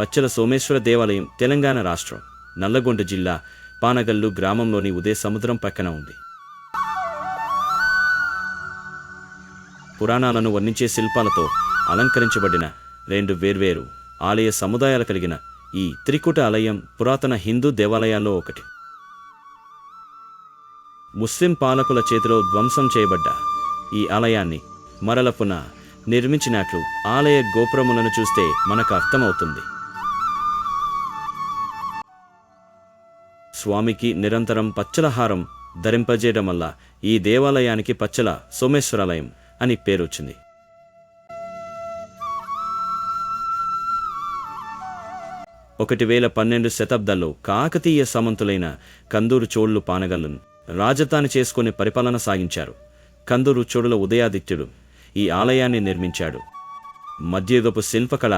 పచ్చల సోమేశ్వర దేవాలయం తెలంగాణ రాష్ట్రం. నల్లగొండ జిల్లా పానగల్లు గ్రామంలోని ఉదయ సముద్రం పక్కన ఉంది. పురాణాలను వర్ణించే శిల్పాలతో అలంకరించబడిన రెండు వేర్వేరు ఆలయ సముదాయాలు కలిగిన ఈ త్రికుట ఆలయం పురాతన హిందూ దేవాలయాల్లో ఒకటి. ముస్లిం పాలకుల చేతిలో ధ్వంసం చేయబడ్డ ఈ ఆలయాన్ని మరల పునః నిర్మించినట్లు ఆలయ గోపురములను చూస్తే మనకు అర్థమవుతుంది. స్వామికి నిరంతరం పచ్చల హారం ధరింపజేయడం వల్ల ఈ దేవాలయానికి పచ్చల సోమేశ్వరాలయం అని పేరు వచ్చింది ఒకటి వేల పన్నెండు శతాబ్దాల్లో కాకతీయ సమంతులైన కందూరు చోళ్ళు పానగల్లును రాజధాని చేసుకుని పరిపాలన సాగించారు. కందూరు చోడుల ఉదయాదిత్యుడు ఈ ఆలయాన్ని నిర్మించాడు. మధ్యయుగపు శిల్పకళ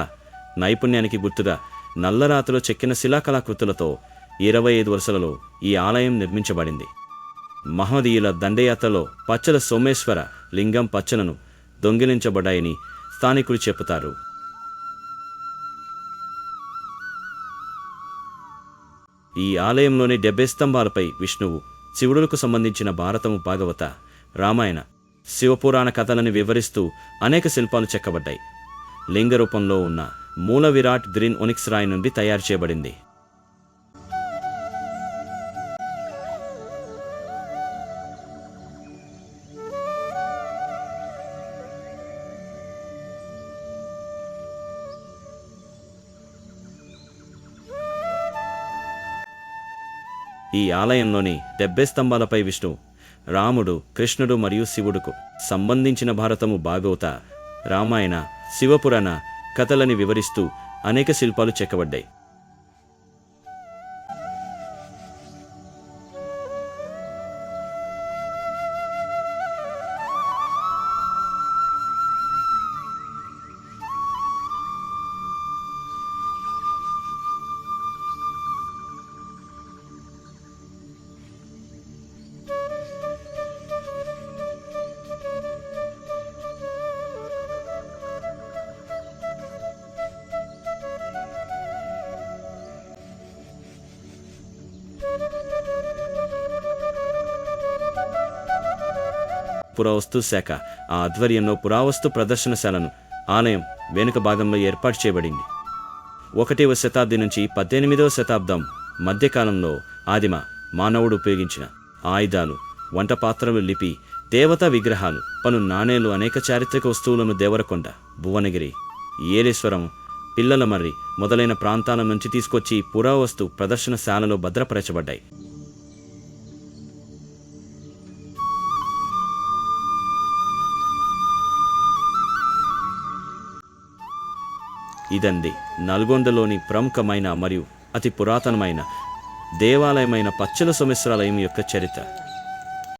నైపుణ్యానికి గుర్తుగా నల్లరాతిలో చెక్కిన శిలాకళాకృతులతో ఇరవై ఐదు వరుసలలో ఈ ఆలయం నిర్మించబడింది. మహదీయుల దండయాత్రలో పచ్చల సోమేశ్వర లింగం పచ్చలను దొంగిలించబడ్డాయని స్థానికులు చెబుతారు. ఈ ఆలయంలోని డెబ్బై స్తంభాలపై విష్ణువు శివుడులకు సంబంధించిన భారతము భాగవత రామాయణ శివపురాణ కథలను వివరిస్తూ అనేక శిల్పాలు చెక్కబడ్డాయి. లింగ రూపంలో ఉన్న మూల విరాట్ గ్రీన్ ఒనిక్స్ రాయి నుండి తయారు చేయబడింది. ఈ ఆలయంలోని డెబ్బై స్తంభాలపై విష్ణు రాముడు కృష్ణుడు మరియు శివుడుకు సంబంధించిన భారతము భాగవత రామాయణ శివపురాణ కథలని వివరిస్తూ అనేక శిల్పాలు చెక్కబడ్డాయి. పురావస్తు శాఖ. ఆ ఆధ్వర్యంలో పురావస్తు ప్రదర్శనశాలను ఆలయం వెనుక భాగంలో ఏర్పాటు చేయబడింది. ఒకటవ శతాబ్ది నుంచి పద్దెనిమిదవ శతాబ్దం మధ్యకాలంలో ఆదిమ మానవుడు ఉపయోగించిన ఆయుధాలు వంట పాత్రలు లిపి దేవతా విగ్రహాలు పలు నాణేలు అనేక చారిత్రక వస్తువులను దేవరకొండ భువనగిరి ఏలేశ్వరం పిల్లలమర్రి మొదలైన ప్రాంతాల నుంచి తీసుకొచ్చి పురావస్తు ప్రదర్శనశాలలో భద్రపరచబడ్డాయి. ఇదండి నల్గొండలోని ప్రముఖమైన మరియు అతి పురాతనమైన దేవాలయమైన పచ్చల సోమేశ్వరాలయం యొక్క చరిత్ర.